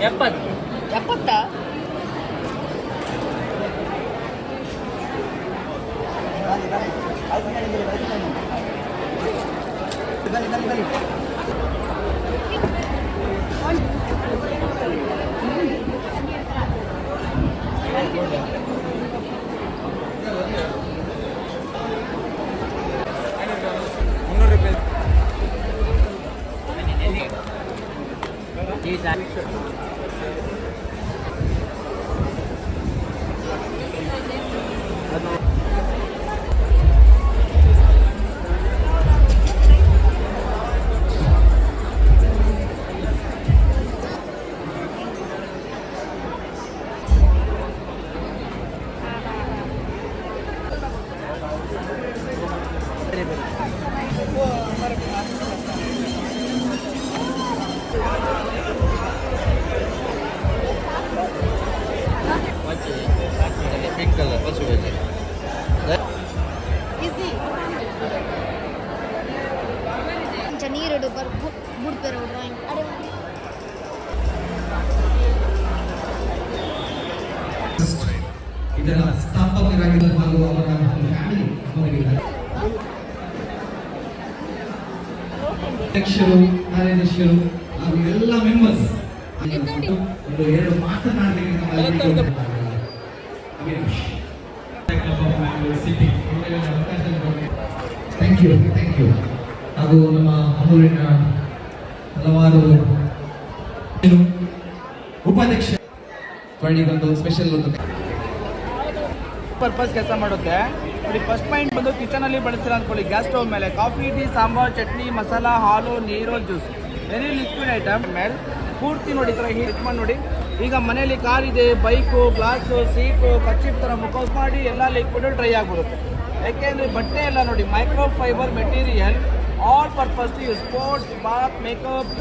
やっぱやっぱった জি ನೀರಿಡು ಬರ್ ಬಿಡ್ತಾರೆ ಡ್ರಾಯಿಂಗ್. ಅದೇ ಇದರ ಸ್ಥಾಪಕರಾಗಿದ್ದ ಹಾಗೂ ಅವರ ಫ್ಯಾಮಿಲಿ ಮಗಳಿದ್ದಾರೆ ಅಧ್ಯಕ್ಷರು ಕಾರ್ಯದರ್ಶಿಗಳು ಹಾಗೂ ಎಲ್ಲ ಮೆಂಬರ್ಸ್ ಒಂದು ಎರಡು ಮಾತನಾಡಲಿಕ್ಕೆ ಥ್ಯಾಂಕ್ ಯು ಥ್ಯಾಂಕ್ ಯು ಹಾಗೂ ನಮ್ಮ ಅಮೂರಿನ ಹಲವಾರು ಉಪಾಧ್ಯಕ್ಷ ಒಂದು ಸ್ಪೆಷಲ್ ಒಂದು ಪರ್ಪಸ್ ಕೆಲಸ ಮಾಡುತ್ತೆ. ನೋಡಿ ಫಸ್ಟ್ ಪಾಯಿಂಟ್ ಬಂದು ಕಿಚನಲ್ಲಿ ಬಳಸ್ತೀರ ಅಂದ್ಕೊಳ್ಳಿ ಗ್ಯಾಸ್ ಸ್ಟವ್ ಮೇಲೆ ಕಾಫಿ ಟೀ ಸಾಂಬಾರ್, ಚಟ್ನಿ, ಮಸಾಲ, ಹಾಲು, ನೀರು ಜ್ಯೂಸ್ ವೆರಿ ಲಿಕ್ವಿಡ್ ಐಟಮ್ ಮೇಲೆ ಪೂರ್ತಿ ನೋಡಿ ಥರ ಮಾಡಿ ನೋಡಿ. ಈಗ ಮನೆಯಲ್ಲಿ ಕಾರ್ ಇದೆ ಬೈಕು ಗ್ಲಾಸು ಸೀಟು ಕಚ್ಚಿಪ್ ಥರ ಮುಖೋಸ್ ಮಾಡಿ ಎಲ್ಲ ಲಿಕ್ವಿಡ್ ಡ್ರೈ ಆಗಿಬಿಡುತ್ತೆ ಯಾಕೆಂದರೆ ಬಟ್ಟೆ ಎಲ್ಲ ನೋಡಿ microfibre material all purpose to sports bath makeup